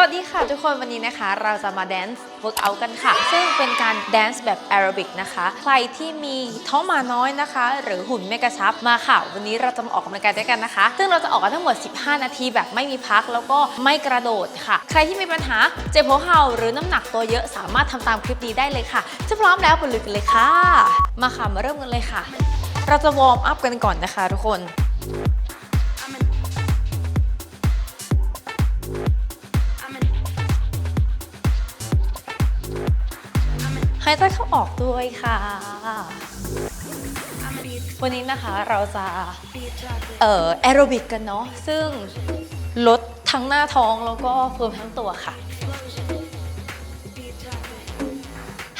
วัสดีค่ะทุกคนวันนี้นะคะ เราจะมาแดนซ์เวิร์กอัลกันค่ะ ซึ่งเป็นการแดนซ์แบบแอโรบิกนะคะ ใครที่มีท้องมาน้อยนะคะ หรือหุ่นไม่กระชับมาค่ะ วันนี้เราจะมาออกกำลังกายด้วยกันนะคะ ซึ่งเราจะออกกันทั้งหมด 15 นาทีแบบไม่มีพักแล้วก็ไม่กระโดดค่ะ ใครที่มีปัญหาเจ็บหัวเข่าหรือน้ำหนักตัวเยอะสามารถทำตามคลิปนี้ได้เลยค่ะจะพร้อมแล้วไปลุยกันเลยค่ะ มาค่ะมาเริ่มกันเลยค่ะ เราจะวอร์มอัพกันก่อนนะคะ ทุกคนายใจเข้าออกด้วยค่ะ วันนี้นะคะเราจะเอ่อแอโรบิกกันเนาะซึ่งลดทั้งหน้าท้องแล้วก็เฟิร์มทั้งตัวค่ะ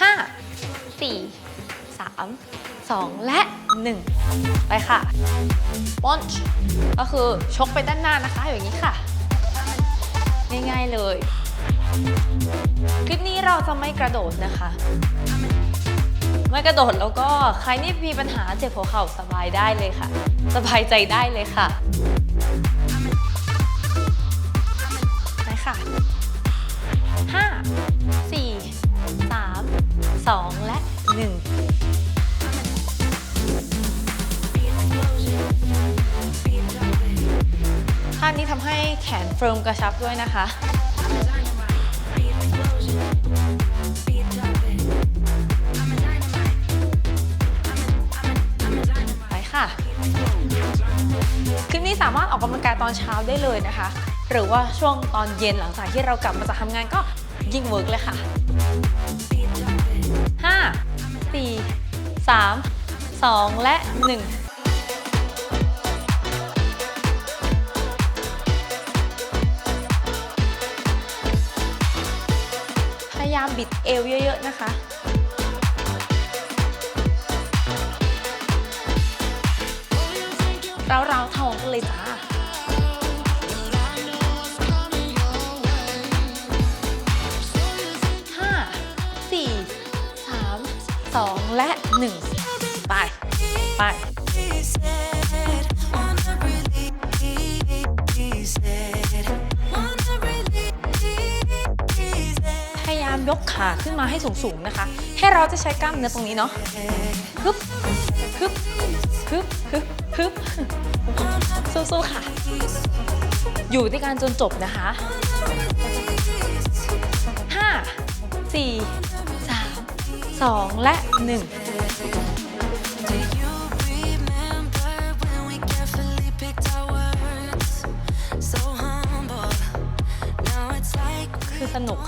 5 4 3 2 และ 1 ไปค่ะปอนช์ก็คือชกไปด้านหน้านะคะอย่างนี้ค่ะ ง่ายๆเลย คลิปนี้เราจะไม่กระโดดนะคะ ไม่กระโดดแล้วก็ใครที่มีปัญหาเจ็บหัวเข่าสบายได้เลยค่ะ สบายใจได้เลยค่ะไปค่ะ5 4 3 2และ1ท่านี้ทำให้แขนเฟิร์มกระชับด้วยนะคะ ค่ะ คลิปนี้สามารถออกกำลังกายตอนเช้าได้เลยนะคะ หรือว่าช่วงตอนเย็นหลังจากที่เรากลับมาจากทำงานก็ยิ่งเวิร์กเลยค่ะ 5 4 3 2 และ 1พยายามบิดเอวเยอะ ๆ นะคะ ราเราท้องกันเลยจ้าห้าสี่สามสองและหนึ่งไป ไป พยายามยกขาขึ้นมาให้สูงๆนะคะ ให้เราจะใช้กล้ามเนื้อตรงนี้เนาะฮึบฮึบฮึบ ฮึบสู้ๆค่ะ อยู่ด้วยกันจนจบนะคะ 5 4 3 2 และ 1 คือสนุก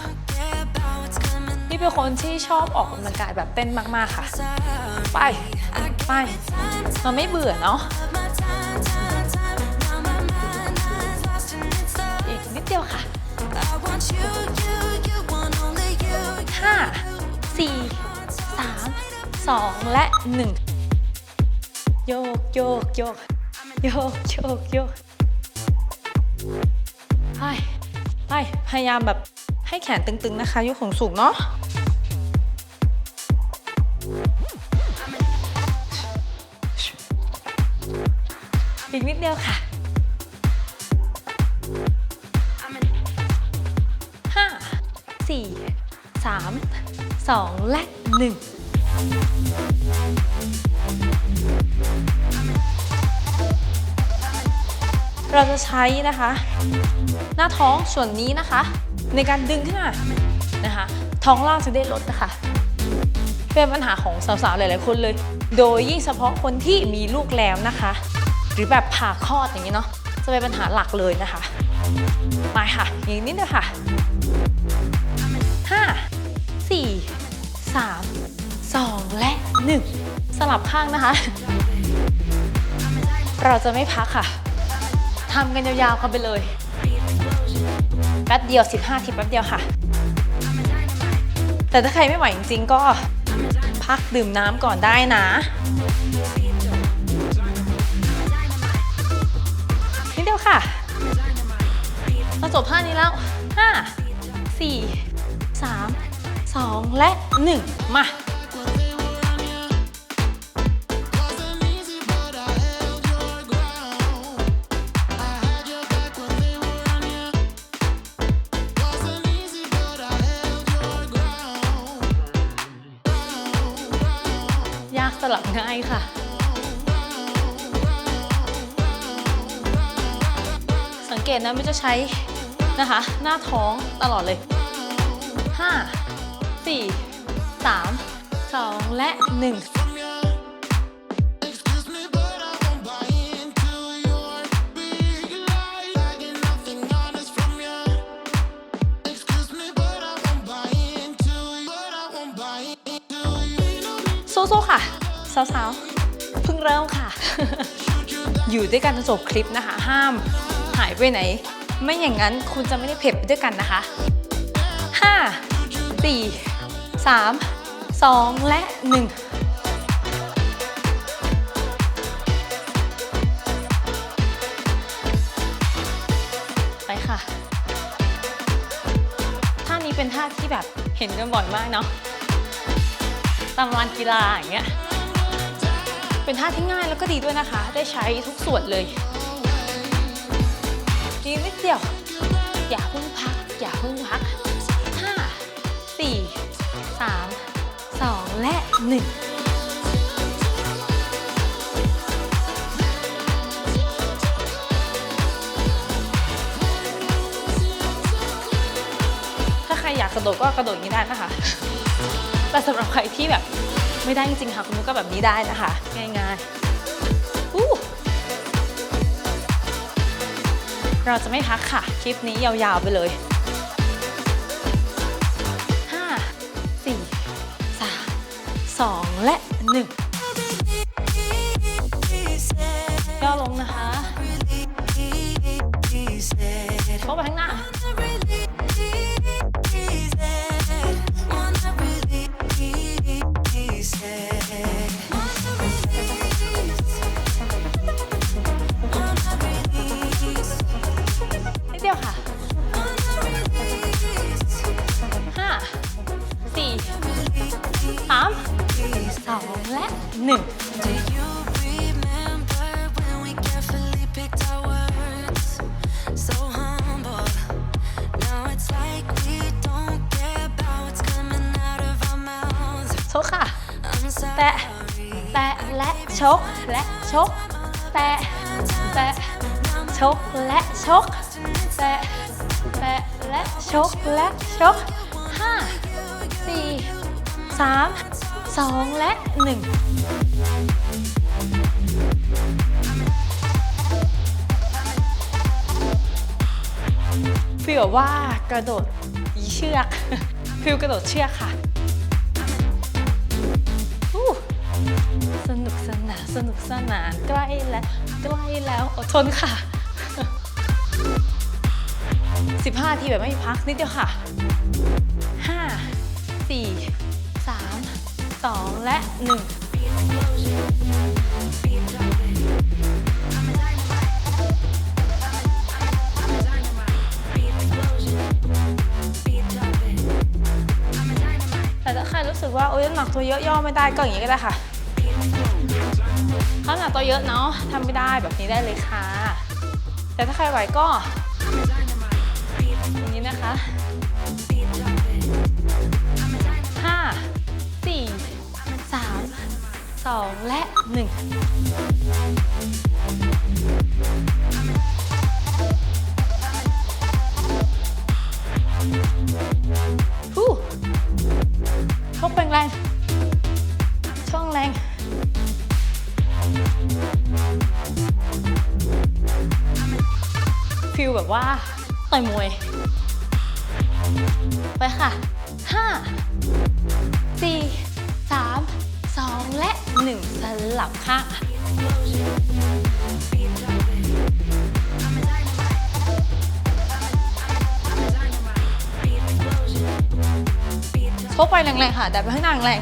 นี่เป็นคนที่ชอบออกกำลังกายแบบเต้นมาก ๆ ค่ะ ไป ไปมันไม่เบื่อเนาะอีกนิดเดียวค่ะห้าสี่สามสองและหนึ่งโยกโยกโยกโยกโยกโยกไปไปพยายามแบบให้แขนตึงๆนะคะยกของสูงเนาะ อีกนิดเดียวค่ะห้าสี่สามสองและหนึ่งเราจะใช้นะคะ หน้าท้องส่วนนี้นะคะ ในการดึงขึ้นมานะคะ ท้องล่างจะได้ลดนะคะ เป็นปัญหาของสาวๆหลายๆคนเลย โดยยิ่งเฉพาะคนที่มีลูกแล้วนะคะ หรือแบบผ่าคลอดอย่างนี้เนาะจะเป็นปัญหาหลักเลยนะคะ มาค่ะอีกนิดเดียวค่ะ5 4 3 2และ1สลับข้างนะคะ เราจะไม่พักค่ะทำกันยาวๆกันไปเลยแป๊บเดียว 15 ทีแป๊บเดียวค่ะ แต่ถ้าใครไม่ไหวจริงๆก็พักดื่มน้ำก่อนได้นะ เราจบท่านี้แล้ว 5 4 3 2 และ 1 มาสลับง่ายค่ะ เกตนะมิจะใช้นะคะ หน้าท้องตลอดเลย 5 4 3 2 และ 1สู้ๆค่ะ สาวๆ เพิ่งเริ่มค่ะ อยู่ด้วยกันจนจบคลิปนะคะ ห้าม หายไปไหน ไม่อย่างนั้นคุณจะไม่ได้เผ็ดไปด้วยกันนะคะ 5 4 3 2 และ 1ไปค่ะ ท่านี้เป็นท่าที่แบบเห็นกันบ่อยมากเนาะ ตามลานกีฬาอย่างเงี้ย เป็นท่าที่ง่ายแล้วก็ดีด้วยนะคะ ได้ใช้ทุกส่วนเลย ดีนิดเดียว อย่าเพิ่งพัก อย่าเพิ่งพัก5 4 3 2และ1ถ้าใครอยากกระโดดก็กระโดดอย่างนี้ได้นะคะ แต่สำหรับใครที่แบบไม่ได้จริงๆค่ะคุณก็แบบนี้ได้นะคะ ง่ายๆ เราจะไม่พักค่ะ คลิปนี้ยาวๆไปเลย5 4 3 2และ1ย่อลงนะคะโชกไปข้างหน้า แตะแตะชกและชกแตะแตะและชกและชกห้าสี่สามสองและหนึ่งฟีลว่ากระโดดเชือกฟิลกระโดดเชือกค่ะ สนุกสนานใกล้แล้วใกล้แล้วอดทนค่ะ 15 ทีแบบไม่มีพักนิดเดียวค่ะ 5 4 3 2 และ 1แต่ถ้าใครรู้สึกว่าโอ๊ยน้ำหนักตัวเยอะย่อไม่ได้ก็อย่างนี้ก็ได้ค่ะ ถ้าน้ำหนักตัวเยอะเนาะทำไม่ได้แบบนี้ได้เลยค่ะ แต่ถ้าใครไหวก็อย่างนี้นะคะห้าสี่สามสองและหนึ่งฮู้ชกแรงแรง ฟิลแบบว่าต่อยมวย ไปค่ะ 5 4 3 2 และ 1 สลับค่ะชกไปแรงๆค่ะแต่ไปข้างหน้าแรง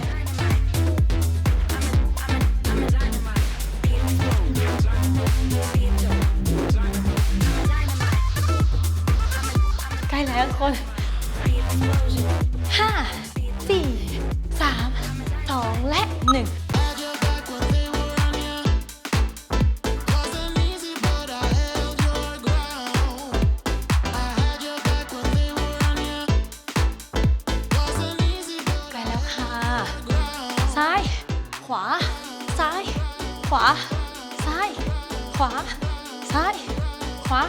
ไหนกัคนห้าสี่สามสองและหนึ่งไปแล้วค่ะ ซ้าย ขวา ซ้าย ขวา ซ้าย ขวา ซ้าย ขวา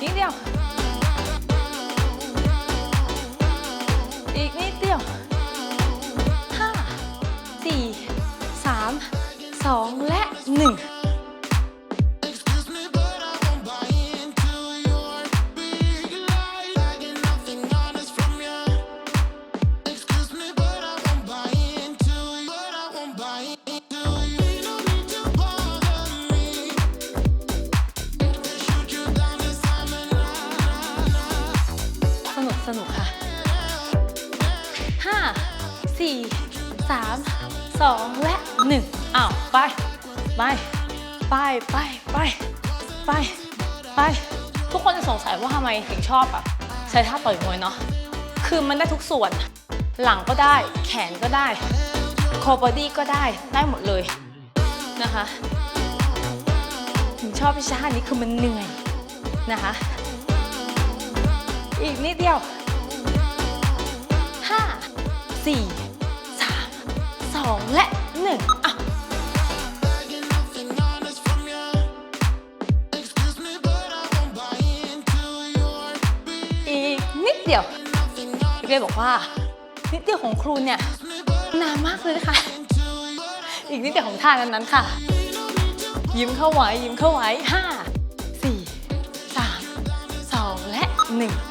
นิดเดียว สนุกค่ะห้าสี่สามสองและหนึ่งอ้าวไป ไป ไป ไป ไป ไป ไป ทุกคนจะสงสัยว่าทำไมถึงชอบแบบใช้ท่าต่อยมวยเนาะ คือมันได้ทุกส่วน หลังก็ได้ แขนก็ได้ คอบอดี้ก็ได้ ได้หมดเลยนะคะ ถึงชอบวิชานี้คือมันเหนื่อยนะคะ อีกนิดเดียว 4 3 2 และ 1 อะ อีกนิดเดียวพี่เป้บอกว่า นิดเดียวของครูเนี่ย นานมากเลยค่ะอีกนิดเดียวของท่านั้นนั้นค่ะ ยิ้มเข้าไว้ ยิ้มเข้าไว้ 5 4 3 2 และ 1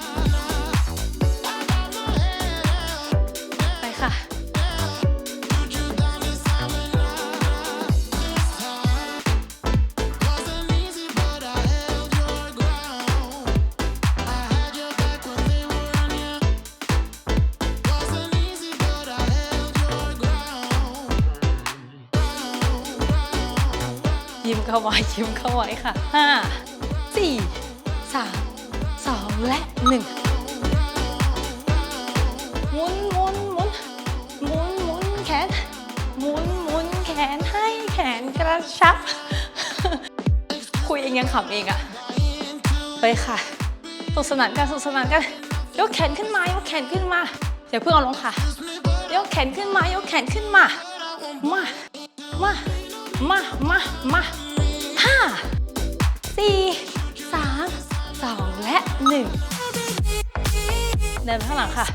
ค่ะ ยิ้มเข้าไว้ยิ้มเข้าไว้ค่ะ 5 4 3 2 และ 1 นกระชับคุยเองยังขำเองอะไปค่ะสนุกสนานกันสนุกสนานกันยกแขนขึ้นมายกแขนขึ้นมาอย่าเพิ่งเอาลงค่ะ ยกแขนขึ้นมายกแขนขึ้นมา มา มา มา มามาห้าสี่สามสองและหนึ่งเดินไปข้างหลังค่ะ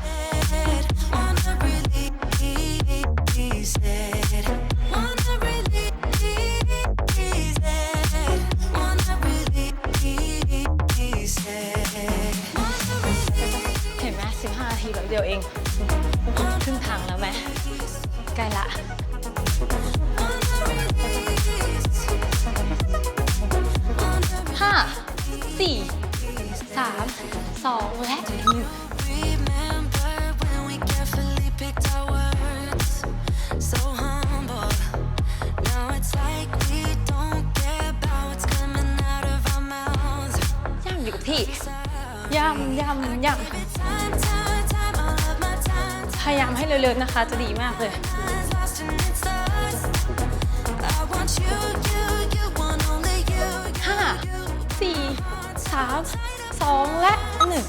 ำยำยำพยายามให้เร็วๆนะคะจะดีมากเลยห้าสี่สามสองและหนึ่ง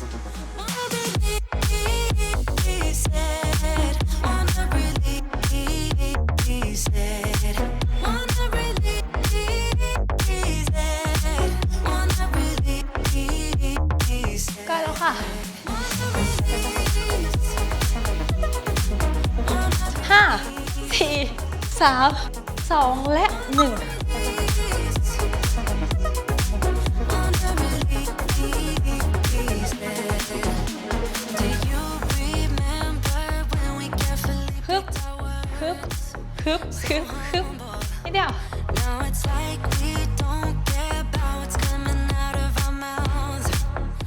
3 2 และ 1 ฮึบ ฮึบ ฮึบ ฮึบ ฮึบนิดเดียว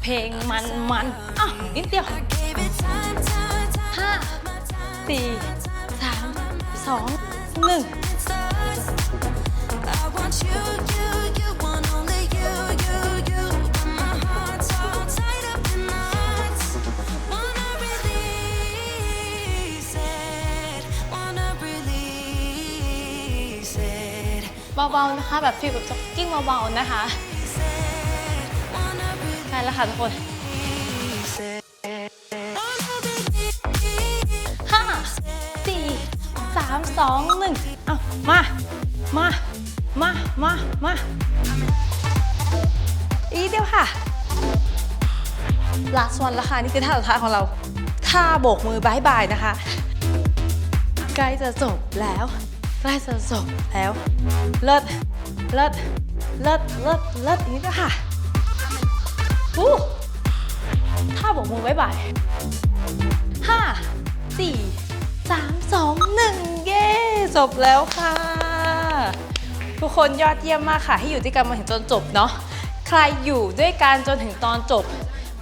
เพลงมันมันอะนิดเดียวห้าสี่สามสอง หนึ่ง it starts. I want you, you, you want only you, you, you. But my heart's all tied up in knots. Wanna release it. Wanna release it. เบาๆนะคะ แบบฟีลแบบจ็อกกิ้งเบาๆนะคะ Wanna ใกล้แล้วค่ะทุกคน 3 2 1เอามา มา มา มา มา อีกเดียวค่ะ last one ละค่ะ นี่คือท่าสุดท้ายของเรา ท่าโบกมือบายบายนะคะ ใกล้จะจบแล้ว ใกล้จะจบแล้ว เลิศ เลิศ เลิศ เลิศ เลิศนี้ด้วยค่ะวู้ท่าโบกมือบายบายห้าสี่ สามสองหนึ่งเย้จบแล้วค่ะ ทุกคนยอดเยี่ยมมากค่ะที่อยู่ด้วยกันมาถึงจนจบเนาะใครอยู่ด้วยกันจนถึงตอนจบ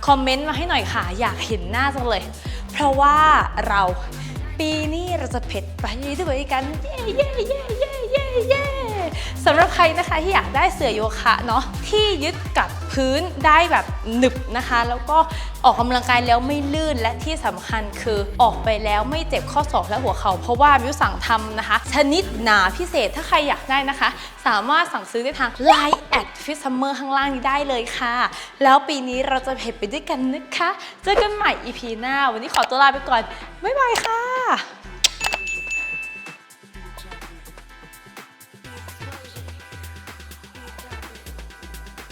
คอมเมนต์มาให้หน่อยค่ะ อยากเห็นหน้าจังเลย เพราะว่าเราปีนี้เราจะเผ็ดไปด้วยกัน เย้เย้เย้เย้เย้เย้สำหรับใครนะคะที่อยากได้เสือโยคะเนาะที่ยึดกับ พื้นได้แบบหนึบนะคะ แล้วก็ออกกำลังกายแล้วไม่ลื่นและที่สำคัญคือออกไปแล้วไม่เจ็บข้อศอกและหัวเขา่าเพราะว่ามิวสั่งทำนะคะ ชนิดหนาพิเศษถ้าใครอยากได้นะคะ สามารถสั่งซื้อได้ทาง Line แอดฟิตซัมเมอร์ข้างล่างนี้ได้เลยค่ะ แล้วปีนี้เราจะเผ็ดไปด้วยกันนะคะ เจอกันใหม่ EP หน้า วันนี้ขอตัวลาไปก่อนบ๊ายบายค่ะ